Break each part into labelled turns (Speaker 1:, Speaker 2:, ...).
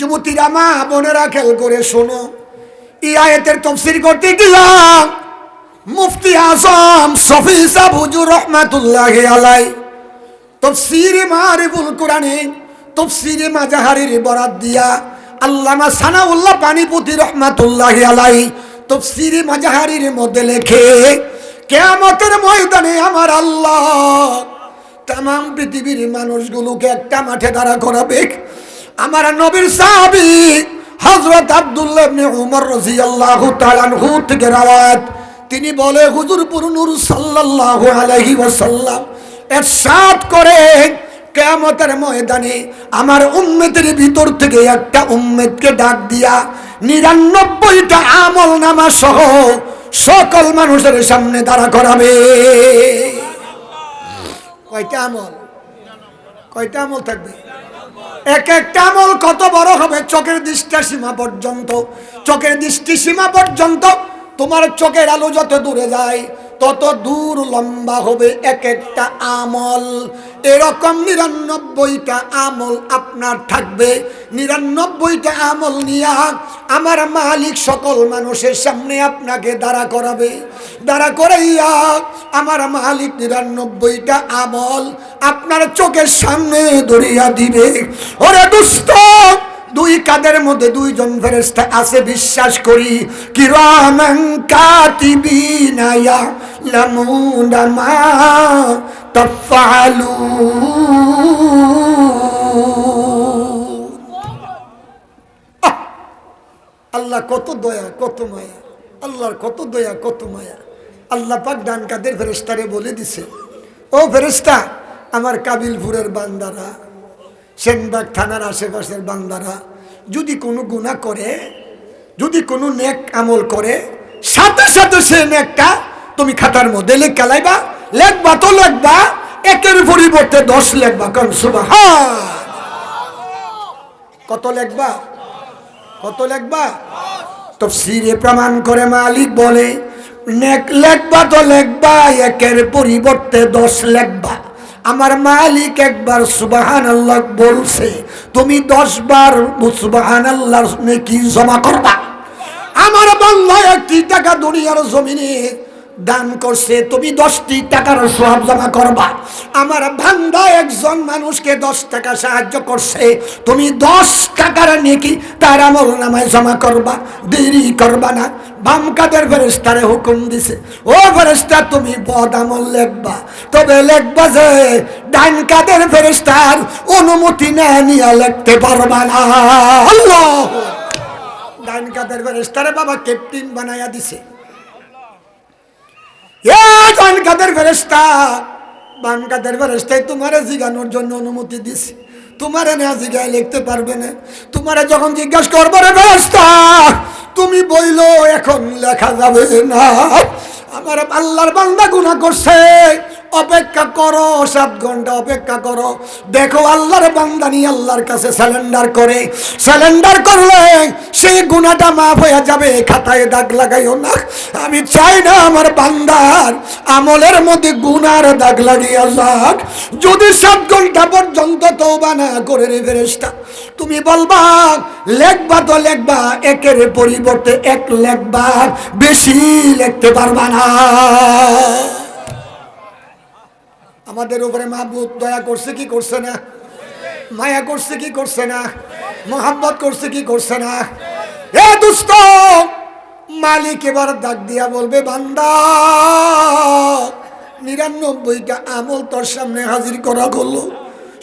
Speaker 1: যুবতীরা মা বোনেরা খেল করে, শোনো। এই আয়াতের তফসির করতে গেলাম। মুফতি আজম শফি সাহ হুজুর রহমাতুল্লাহ আলাই তফসিরে মারিফুল কোরআনে, তফসিরে মাজাহারির বরাত দিয়া আল্লামা সানাউল্লাহ পানিপতি রহমাতুল্লাহ আলাই তফসিরে মাজাহারির মধ্যে লেখে, কেয়ামতের ময়দানে আমার আল্লাহ তাম পৃথিবীর মানুষগুলোকে একটা মাঠে দাঁড়া করাবে। আমার নবীর সাহাবি হজরত আব্দুল্লাহ ইবনে উমর রাদিয়াল্লাহু তাআলা আনহু থেকে রাওয়াত তিনি বলে হুজুরপুর নূর সাল্লাল্লাহু আলাইহি ওয়াসাল্লাম এরশাদ করে কেয়ামতের ময়দানে আমার উম্মতের ভিতর থেকে একটা উম্মতকে ডাক দিয়া নিরানব্বইটা আমল নামা সহ সকল মানুষের সামনে দাঁড়া করাবে। কয়টা আমল? কয়টা আমল থাকবে? এক একটা আমল কত বড় হবে? চোখের দৃষ্টি সীমা পর্যন্ত। চোখের দৃষ্টি সীমা পর্যন্ত তোমার চোখের আলো যত দূরে যায়, তত দূর লম্বা হবে এক একটা আমল। এরকম নিরানব্বইটা আমল আপনার থাকবে। নিরানব্বইটা আমল নিয়া আমার মালিক সকল মানুষের সামনে আপনাকে দাঁড়া করাবে। দাঁড়া করাইয়া, আমার মালিক নিরানব্বইটা আমল আপনার চোখের সামনে ধরিয়া দিবে। ওরে দুস্থ দুই কাদের মধ্যে দুইজন ফেরেস্তা আছে, বিশ্বাস করি। ইয়ালামুনা মা! আল্লাহ কত দয়া, কত মায়া। আল্লাহর কত দয়া, কত মায়া। আল্লাহ পাক ডান কাদের ফেরেস্তারে বলে দিছে, ও ফেরেস্তা আমার কাবিলপুরের বান্দারা, সেনবাগ থানার আশেপাশের বান্দারা, যদি কোনো গুণা করে, যদি কোনো নেক আমল করে, সাথে সাথে সে নেকটা তুমি খাতার মধ্যে লেখা লাইবা লেখবা তো লেখবা, একের পরিবর্তে দশ লেখবা কারণ সুবাহ কত লেখবা? কত লেখবা? তফসিরে প্রমাণ করে মালিক বলে লেখবা তো লেখবা, একের পরিবর্তে দশ লেখবা। আমার মালিক একবার সুবাহান আল্লাহ বলছে, তুমি দশ বার সুবাহান আল্লাহর নেকি জমা করবা? আমার বন্ধ একটি টাকা দুনিয়ার জমিনে দান করছে, তুমি দশটি টাকার সব জমা করবা। আমার ভান্দা একজন মানুষকে দশ টাকা সাহায্য করছে, তুমি দশ টাকার নেকি তার আমল নামায় জমা করবা, দেরি করবা না। বাম কাদের ফেরেস্তারে হুকুম দিছে, ও ফেরেস্তা তুমি বদ আমল লেখবা। তবে লেখবা যে, ডান কাদের ফেরেস্তার অনুমতি না নিয়ে লেখতে পারবা না। ডান কাদের ফেরেস্তারে বাবা ক্যাপ্টেন বানায়া দিছে। ডান কাদের ফেরেস্তা বাম কাদের ফেরেস্তায় তোমারে জিগানোর জন্য অনুমতি দিছি। তোমারে না জিগায় লিখতে পারবে না। তোমারে যখন জিজ্ঞাসা করব রে ফেরেস্তা তুমি বইল, এখন লেখা যাবে না। আমার আল্লাহর বান্দা গুণা করছে। অপেক্ষা করো, সাত ঘণ্টা অপেক্ষা করো। দেখো, আল্লাহর বান্দা নিয়ে আল্লাহর কাছে স্যালেন্ডার করে। স্যালেন্ডার করলে সেই গুণাটা মাফ হয়ে যাবে। খাতায় দাগ লাগাইও না। আমি চাই না আমার বান্দার আমলের মধ্যে গুনার দাগ লাগিয়ে যাক যদি সাত ঘণ্টা পর্যন্ত তৌবা না করে রে তুমি বলবা, লেখবা তো লেখবা, একের পরিবর্তে এক লেখবা বেশি লিখতে পারবা না। আমাদের উপরে মাহবুব দয়া করছে কি করছে না? মায়া করছে কি করছে না? মোহাম্মত করছে কি করছে না? এ দুস্থ মালিক এবার ডাক দিয়া বলবে, বান্দা, নিরানব্বইটা আমল তোর সামনে হাজির করা হলো।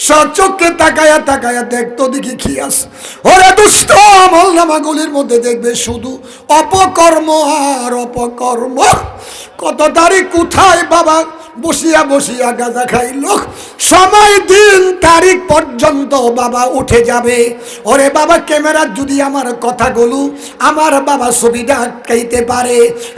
Speaker 1: সচক্ষে তাকায়া তাকায়া দেখতো দেখি কি আছে। ওরে দুষ্ট, আমল নামাগুলির মধ্যে দেখবে শুধু অপকর্ম আর অপকর্ম। কত তারিখ কোথায় বাবা? বসিয়া বসিয়া গাঁজা লোক। সময় দিন, তারিখ পর্যন্ত বাবা উঠে যাবে। ওরে বাবা ক্যামেরার যদি আমার কথা কথাগুলো আমার বাবা ছবিটা আটকাইতে পারে,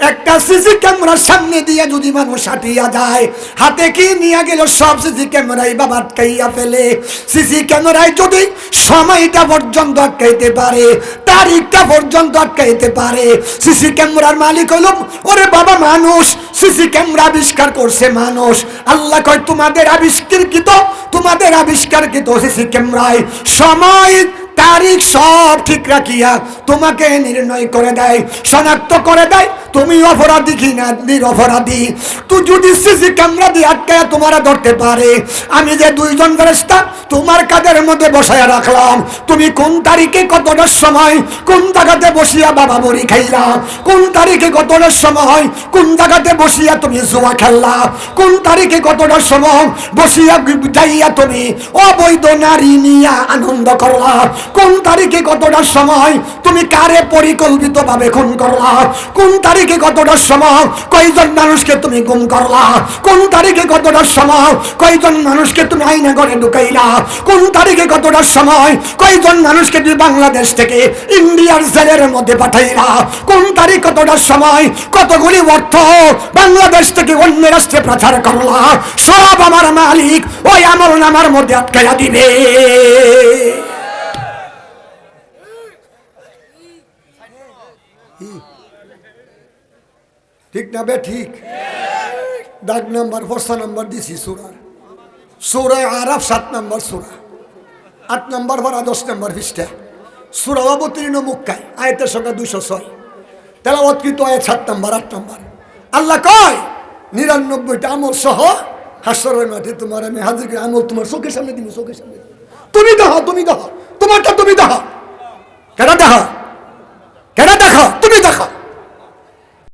Speaker 1: একটা সিসি ক্যামেরার সামনে দিয়ে যদি মানুষ হাঁটিয়া যায়, হাতে কি নিয়ে গেল সব সিসি ক্যামেরাই বাবা আটকাইয়া ফেলে। সিসি ক্যামেরায় যদি সময়টা পর্যন্ত আটকাইতে পারে, তারিখটা পর্যন্ত আটকাইতে পারে, সিসি ক্যামেরার মালিক হলো, ওরে বাবা মানুষ, সিসি ক্যামেরা আবিষ্কার করছে মানুষ। আল্লাহ কয়, তোমাদের আবিষ্কৃত, তোমাদের আবিষ্কারকৃত সিসি ক্যামেরায় সময়, তারিখ সব ঠিক রাখিয়া তোমাকে নির্ণয় করে দেয়, শনাক্ত করে দেয় তুমি অপরাধী কি না? নিরপরাধী তুই যদি সিসি ক্যামেরা দিয়ে আটকায় তোমারা ধরতে পারে, আমি যে দুইজন ফেরেস্তা তোমার কাদের মধ্যে বসায় রাখলাম? তুমি কোন তারিখে কতটার সময়, কোন জায়গাতে বসিয়া বাবা বড়ি খাইলা? কোন তারিখে কতটার সময়, কোন জায়গাতে বসিয়া তুমি জুয়া খেললা? কোন তারিখে কতটার সময় বসিয়া যাইয়া তুমি অবৈধ নারী নিয়া আনন্দ করলা? কোন তারিখে কতটার সময় তুমি কারে পরিকল্পিত ভাবে খুন করলা? কোন তারিখে কতটার সময়? কয়জন মানুষকে তুমি গুম করলা? কোন তারিখে কতটার সময়? কয়জন মানুষকে তুমি আইনা করে ঢুকাইলা? কোন তারিখে কতটার সময়? কয়জন মানুষকে তুমি বাংলাদেশ থেকে ইন্ডিয়ার জেলের মধ্যে পাঠাইলা? কোন তারিখ কতটার সময়? কতগুলি অর্থ বাংলাদেশ থেকে অন্য রাষ্ট্রে প্রচার করলা? সব আমার মালিক ওই আমল নামার মধ্যে আটকাইয়া দিবে। ঠিক না বে, ঠিক? দাগ নাম্বার ফর্সা নাম্বার দিছি সুরার সুরায় আরব সাত নাম্বার সুরা। আট নাম্বার ভরা, দশ নাম্বার পৃষ্ঠা। সুরা অবতীর্ণ মুক্কায় আয়তের সংখ্যা দুইশো ছয়। তেলাবৎকৃত আয়াত সাত নাম্বার, আট নাম্বার। আল্লাহ কয়, নিরানব্বইটা আমল সহ হাসরের মাঠে তোমার, আমি হাজির আমল তোমার চোখের সামনে দিব, চোখের সামনে। তুমি দেহ তুমি দেহ। তোমারটা তুমি দেহ। কেন দেহ? কেন দেখো তুমি দেখো